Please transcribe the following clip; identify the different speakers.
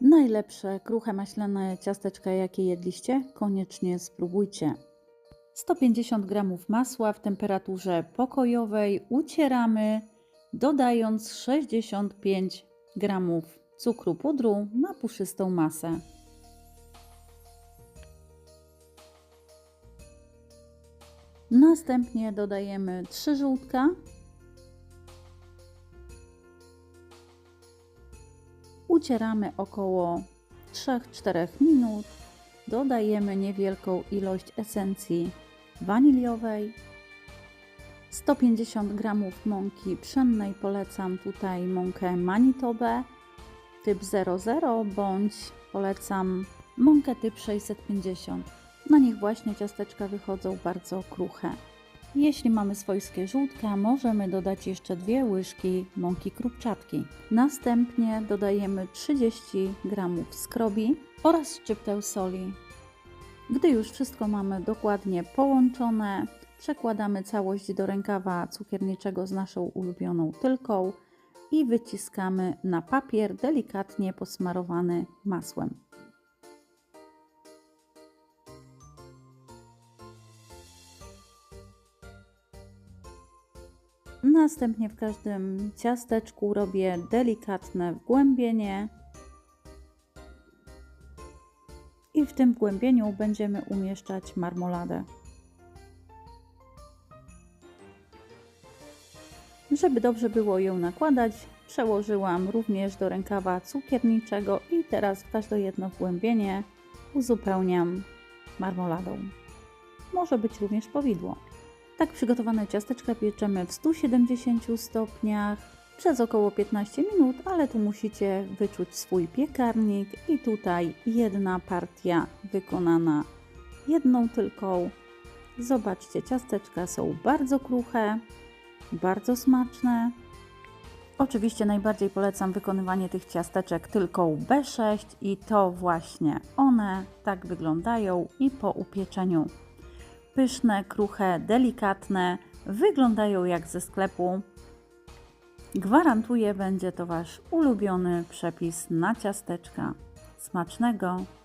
Speaker 1: Najlepsze kruche maślane ciasteczka, jakie jedliście, koniecznie spróbujcie. 150 g masła w temperaturze pokojowej ucieramy, dodając 65 g cukru pudru na puszystą masę. Następnie dodajemy 3 żółtka, Ucieramy około 3-4 minut. Dodajemy niewielką ilość esencji waniliowej. 150 g mąki pszennej polecam tutaj mąkę Manitobe typ 00 bądź polecam mąkę typ 650. Na nich właśnie ciasteczka wychodzą bardzo kruche. Jeśli mamy swojskie żółtka, możemy dodać jeszcze dwie łyżki mąki krupczatki. Następnie dodajemy 30 g skrobi oraz szczyptę soli. Gdy już wszystko mamy dokładnie połączone, przekładamy całość do rękawa cukierniczego z naszą ulubioną tylką i wyciskamy na papier delikatnie posmarowany masłem. Następnie w każdym ciasteczku robię delikatne wgłębienie. I w tym wgłębieniu będziemy umieszczać marmoladę. Żeby dobrze było ją nakładać, przełożyłam również do rękawa cukierniczego i teraz w każde jedno wgłębienie uzupełniam marmoladą. Może być również powidło. Tak przygotowane ciasteczka pieczemy w 170 stopniach przez około 15 minut, ale tu musicie wyczuć swój piekarnik i tutaj jedna partia wykonana jedną tylką. Zobaczcie, ciasteczka są bardzo kruche, bardzo smaczne. Oczywiście najbardziej polecam wykonywanie tych ciasteczek tylką B6 i to właśnie one tak wyglądają i po upieczeniu pyszne, kruche, delikatne, wyglądają jak ze sklepu. Gwarantuję, będzie to Wasz ulubiony przepis na ciasteczka. Smacznego!